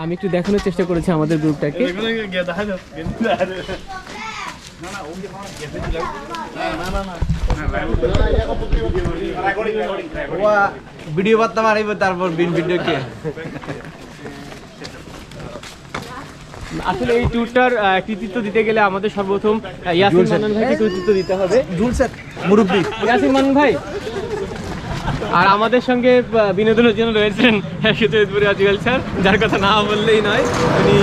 আমি একটু দেখানোর চেষ্টা করেছি আমাদের গ্রুপটাকে। ভিডিও বার্তা মারিব তারপর বিন ভিডিও কে? আসলে এই ট্যুরটার আহ, কৃতিত্ব দিতে গেলে আমাদের সর্বপ্রথম ইয়াসিন মান্নান ভাইকে কৃতিত্ব দিতে হবে। মুরব্বী। ইয়াসিন মান্নান ভাই আর আমাদের সঙ্গে বিনোদনের জন্য রয়েছেন সুতরাজপুরি আজুয়াল স্যার যার কথা না বললেই নয় উনি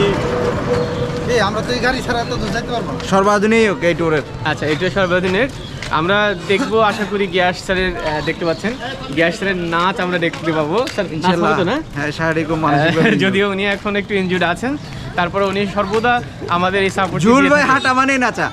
আমরা তো এই গাড়ি ছাড়া তো যাইতে পারব না। সর্বাধুনিক এই ট্যুরের আচ্ছা এটা আমরা দেখব আশা করি গ্যাস স্যারের দেখতে পাচ্ছেন। গ্যাস স্যারের নাচ আমরা দেখতে পাবো। স্যার নাচ তো না? হ্যাঁ শারীরিক যদিও উনি এখন একটু ইনজুর্ড আছেন। তারপরে উনি সর্বদা আমাদের এই সাপোর্ট জুল ভাই হাঁটা মানে নাচা।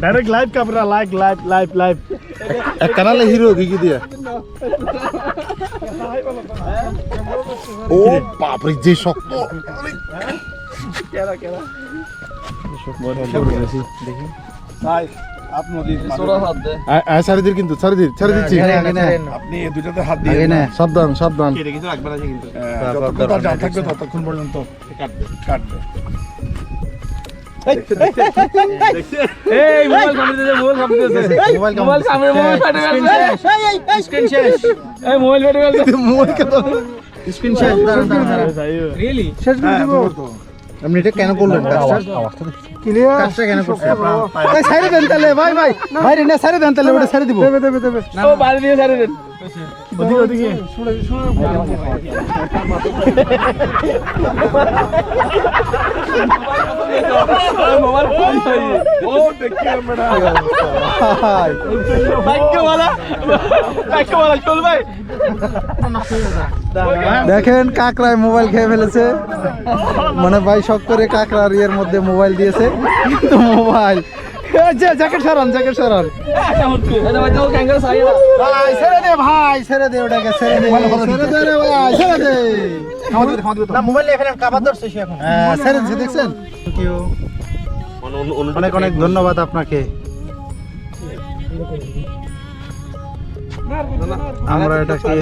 Direct live camera live live live live এক কানালে হিরো কি কি দিয়া? ও বাপরে যে শক্ত। ভাই আপনি সারিদির কিন্তু সারিদির দিচ্ছি আপনি এই দুটাতে হাত দিয়ে সাবধান সাবধান। কেটে কিছু রাখবে কিন্তু। যতক্ষণ তার জাল থাকবে ততক্ষণ পর্যন্ত কাটবে কাটবে। এই মোবাইল সামনে দিয়েছে মোবাইল সামনে দিয়েছে মোবাইল মোবাইল সামনে মোবাইল ফেটে গেছে। স্ক্রিন শেষ। এই মোবাইল ফেটে গেছে। মোবাইল কেন স্ক্রিন শেষ দাঁড়ান দাঁড়ান রিয়েলি শেষ করে দিব। আপনি এটা কেন করলেন? ক্লিয়ার কাজটা? কেন করছেন? ভাই সাইরে দেন তাহলে ভাই ভাই। ভাই রে না। সাইরে দেন তাহলে ওটা সাইরে দিব। দেবে দেবে দেবে। ও বাইরে দিয়ে ছাড়ে দেন। ওদিকে ওদিকে। মোবাইল ও দেখেন কাকরায় মোবাইল খেয়ে ফেলেছে। মানে ভাই শখ করে কাকরার ইয়ের মধ্যে মোবাইল দিয়েছে। মোবাইল জ্যাকেট সরান জ্যাকেট সরান। ভাই ছেড়ে দে ভাই ছেড়ে দে ওটাকে ছেড়ে দে ছেড়ে দে রে ভাই ছেড়ে দে। না মোবাইল নিয়ে ফেলেন কাবার ধরছে সে এখন। হ্যাঁ ছেড়ে দিছে দেখছেন? থ্যাংক ইউ অনেক অনেক ধন্যবাদ আপনাকে। আমরা এটাকে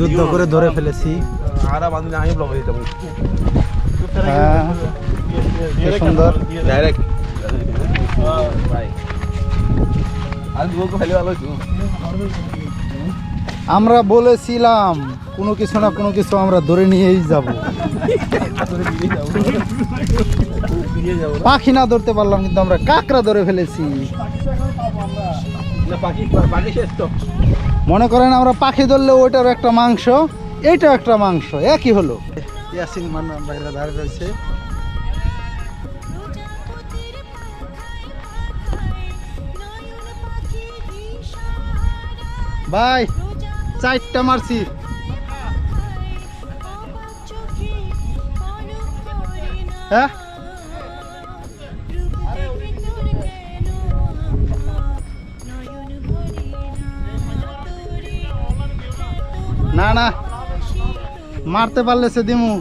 যুদ্ধ করে ধরে ফেলেছি। হ্যাঁ। সুন্দর। ডাইরেক্ট আমরা বলেছিলাম, কোনো কিছু না কোনো কিছু আমরা ধরে নিয়েই যাব। পাখি না ধরতে পারলাম, কিন্তু আমরা কাকড়া ধরে ফেলেছি। মনে করেন আমরা পাখি ধরলে ওইটার একটা মাংস, এইটাও একটা মাংস, একই হলো। ইয়াসিন মান বাইরে দাঁড়িয়ে রয়েছে। ভাই চারটা মারছি। হ্যাঁ? না না মারতে পারলে সে দিমু।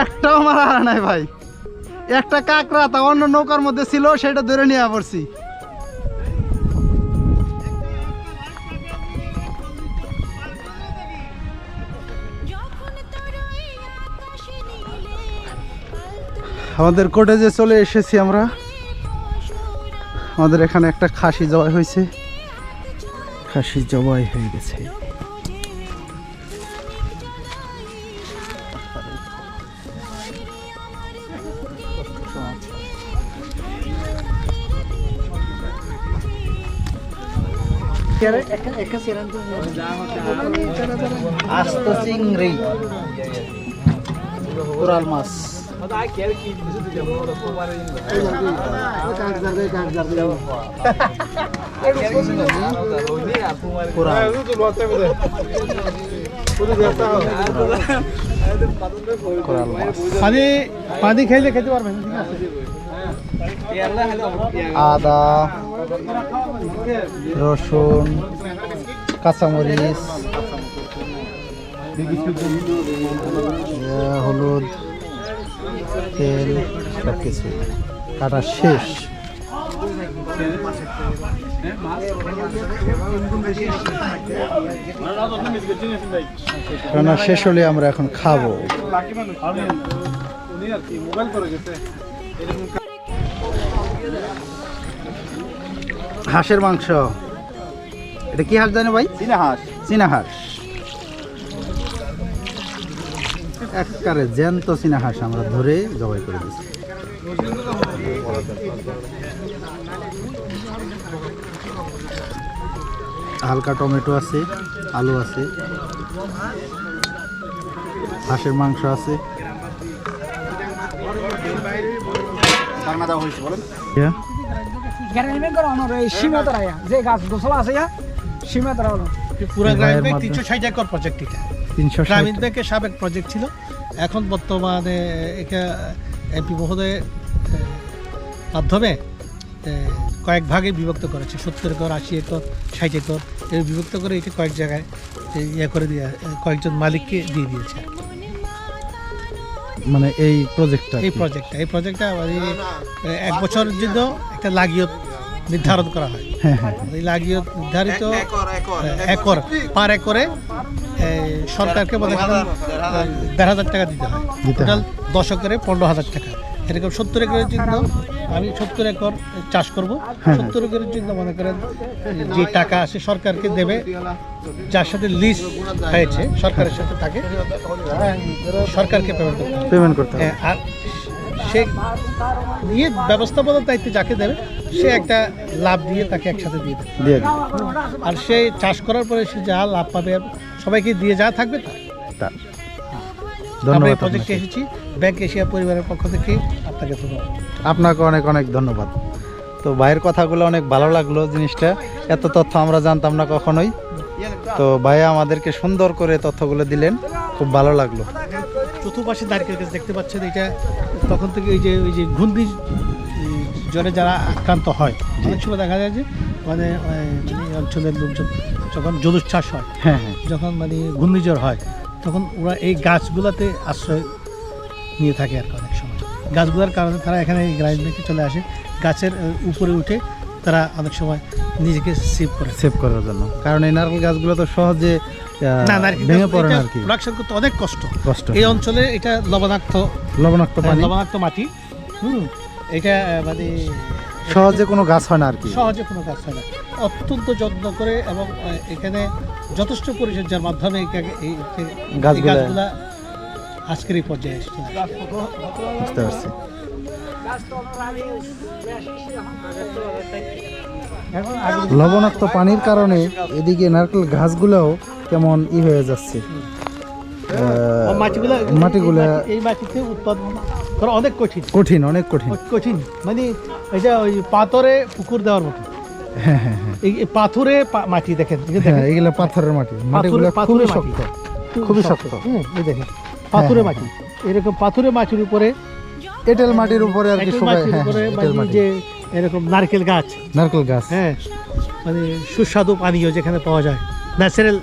একটাও মারা নাই ভাই। একটা কাকড়া তা অন্য নৌকার মধ্যে ছিল, সেটা ধরে নিয়ে পড়ছি আমাদের কোটেজে চলে এসেছি আমরা। আমাদের এখানে একটা খাসি জবাই হয়েছে। খাসি জবাই হয়ে গেছে। আস্ত চিংড়ি। কোরাল মাছ। কোরাল। কোরাল। মাছ পানি পানি খাইলে খেতে পারবেন আদা রসুন কাঁচামরিচ হলুদ তেল সব কিছু কাটা শেষ। রান্না শেষ হলে আমরা এখন খাব। হাঁসের মাংস। এটা কি হাঁস জানো ভাই? চীনা হাঁস চীনা হাঁস একবারে জ্যান্ত চীনা হাঁস আমরা ধরে জবাই করে দিচ্ছি হালকা টমেটো আছে আলু আছে হাঁসের মাংস আছে। গ্রামীণ ব্যাংকের সাবেক প্রজেক্ট ছিল। এখন বর্তমানে এমপি মাধ্যমে কয়েক ভাগে বিভক্ত করেছে সত্তর একর আশি একর ষাট একর এই বিভক্ত করে এটা কয়েক জায়গায় ইয়ে করে দিয়ে কয়েকজন মালিককে দিয়ে দিয়েছে। মানে এই প্রজেক্টটা এই প্রজেক্টটা এই প্রজেক্টটা মানে এক বছরের জন্য একটা লাগিয়ত নির্ধারণ করা হয়। হ্যাঁ হ্যাঁ। এই লাগিয়ত নির্ধারিত একর পার একরে সরকারকে মনে দেড় হাজার টাকা দিতে হয়। দিতে হয়। টোটাল দশ একরে পনেরো হাজার টাকা। এরকম সত্তর একরের জন্য আমি সত্তর একর চাষ করব। হ্যাঁ। সত্তর একরের জন্য মনে করেন যে টাকা আসে সরকারকে দেবে যার সাথে লিজ হয়েছে সরকারের সাথে তাকে সরকারকে পেমেন্ট করতে পেমেন্ট করতে হ্যাঁ, আর সে নিয়ে ব্যবস্থাপনার দায়িত্ব যাকে দেবে সে একটা লাভ দিয়ে তাকে একসাথে দিয়ে দেবে। আর সে চাষ করার পরে সে যা লাভ পাবে সবাইকে দিয়ে যা থাকবে তা- আমরা এই প্রজেক্টে। এসেছি। ব্যাংক এশিয়া পরিবারের পক্ষ থেকে আপনাকে ধন্যবাদ। আপনাকে অনেক অনেক ধন্যবাদ। তো ভাইয়ের কথাগুলো অনেক ভালো লাগল জিনিসটা। এত তথ্য আমরা জানতাম না কখনোই। তো ভাইয়া আমাদেরকে সুন্দর করে তথ্যগুলো দিলেন। খুব ভালো লাগল। চতুর্পাশে গাছ দেখতে পাচ্ছেন এটা তখন থেকে এই যে ওই যে ঘূর্ণি জ্বরে যারা আক্রান্ত হয় অনেক সময় দেখা যায় যে মানে মানে এই অঞ্চলের লোকজন যখন জলোচ্ছ্বাস হয় হ্যাঁ হ্যাঁ। যখন মানে ঘূর্ণিঝড় হয় তখন ওরা এই গাছগুলোতে আশ্রয় নিয়ে থাকে আর কি অনেক সময়। গাছগুলোর কারণে তারা এখানে এই গ্রামীণ ব্যাংকে চলে আসে। গাছের উপরে উঠে তারা অনেক সময় নিজেকে সেভ করে। সেভ করার জন্য। কারণ এই নারকেল গাছগুলো তো সহজে ভেঙে পড়ে না আর কি। প্রোডাকশন করতে অনেক কষ্ট। কষ্ট। এই অঞ্চলে এটা লবণাক্ত লবণাক্ত লবণাক্ত মাটি। হুম এটা মানে সহজে কোনো গাছ হয় না আর কি। সহজে কোনো গাছ হয় না। অত্যন্ত যত্ন করে এবং এখানে যথেষ্ট পরিচর্যার মাধ্যমে গাছগুলা- আজকের এই পর্যায়ে এসেছে। বুঝতে পারছি। লবণাক্ত পানির কারণে এদিকে নারকেল গাছগুলোও কেমন ই হয়ে যাচ্ছে। মাটিগুলা এই মাটিতে উৎপাদন করা অনেক কঠিন। কঠিন অনেক কঠিন। কঠিন। মানে এটা ওই পাথরে পুকুর দেওয়ার মতো। হ্যাঁ হ্যাঁ হ্যাঁ। এই পাথরে মাটি দেখেন হ্যাঁ দেখেন। এগুলো পাথরের মাটি। মাটিগুলো খুবই শক্ত খুবই শক্ত। হুম, এই দেখেন পাথুরে হ্যাঁ, মাটি। এরকম পাথুরে মাটির উপরে এঁটেল মাটির উপরে আর কি সবাই মানে যে এরকম নারকেল গাছ। নারকেল গাছ। হ্যাঁ মানে সুস্বাদু পানীয় যেখানে পাওয়া যায়। Natural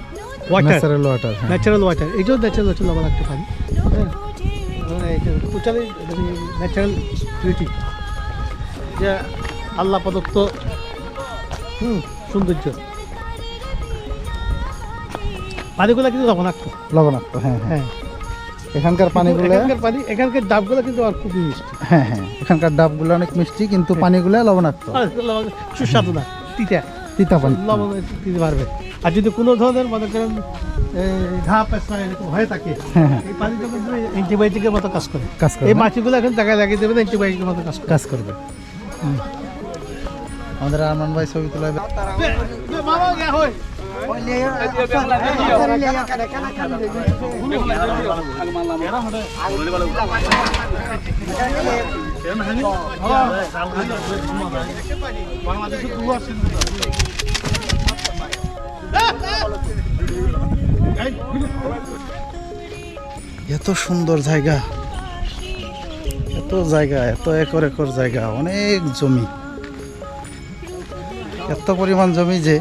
water. Natural water natural water. এটাও ন্যাচারাল হচ্ছে লবণাক্ত পানি। হ্যাঁ টোটালি ন্যাচারাল বিউটি যে আল্লাহ প্রদত্ত হুম সৌন্দর্য। পানিগুলো কিন্তু লবণাক্ত। লবণাক্ত হ্যাঁ হ্যাঁ। হ্যাঁ। এখানকার পানিগুলো এখানকার পানি এখানকার ডাবগুলো কিন্তু আর খুবই মিষ্টি। হ্যাঁ হ্যাঁ। এখানকার ডাবগুলো অনেক মিষ্টি কিন্তু পানিগুলো লবণাক্ত সুস্বাদু না তিতা। তিতা পানি লবণ দিতে পারবে। আর যদি কোনো ধরনের মনে করেন এই, ঘা পেশা এরকম হয়ে থাকে হ্যাঁ হ্যাঁ। এই অ্যান্টিবায়োটিকের মতো কাজ করে। কাজ করে এই না? মাটিগুলো এখন জায়গায় লাগিয়ে দেবেন অ্যান্টিবায়োটিকের মতো কাজ কাজ করবে আমাদের আরমান ভাই ছবি তোলা হয়। এত সুন্দর জায়গা। এত জায়গা এত একর একর জায়গা অনেক জমি। এত পরিমাণ জমি যে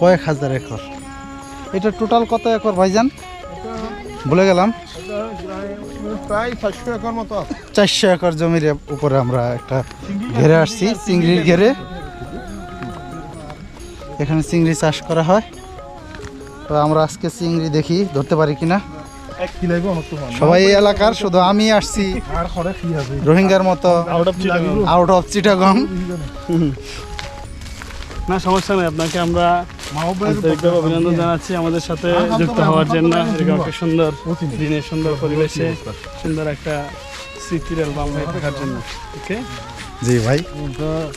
কয়েক হাজার একর। এটা টোটাল কত একর ভাইজান? বলে গেলাম। প্রায় চারশো একর মতো। চারশো একর জমির উপরে আমরা একটা ঘেরে আসছি চিংড়ির ঘেরে। এখানে চিংড়ি চাষ করা হয়। তো আমরা আজকে চিংড়ি দেখি ধরতে পারি কিনা? সবাই এই এলাকার শুধু আমি আসছি। আর খরে কি আছে? রোহিঙ্গার মতো। Out of Chittagong out of Chittagong না সমস্যা নেই আপনাকে আমরা অভিনন্দন জানাচ্ছি আমাদের সাথে যুক্ত হওয়ার জন্য। একটা সুন্দর দিনের সুন্দর পরিবেশে সুন্দর একটা স্মৃতির অ্যালবাম থাকার জন্য ওকে? জি ভাই।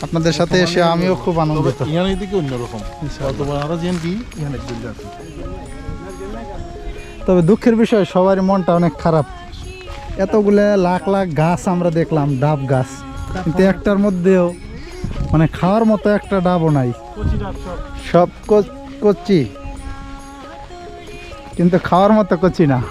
আপনাদের সাথে এসে আমিও খুব আনন্দিত। এদিকে অন্যরকম। আমরা তবে দুঃখের বিষয় সবারই মনটা অনেক খারাপ। এতগুলো লাখ লাখ গাছ আমরা দেখলাম ডাব গাছ। কিন্তু একটার মধ্যেও মানে খাওয়ার মতো একটা ডাবও নাই। সব। কচি। কিন্তু খাওয়ার মতো কচি না।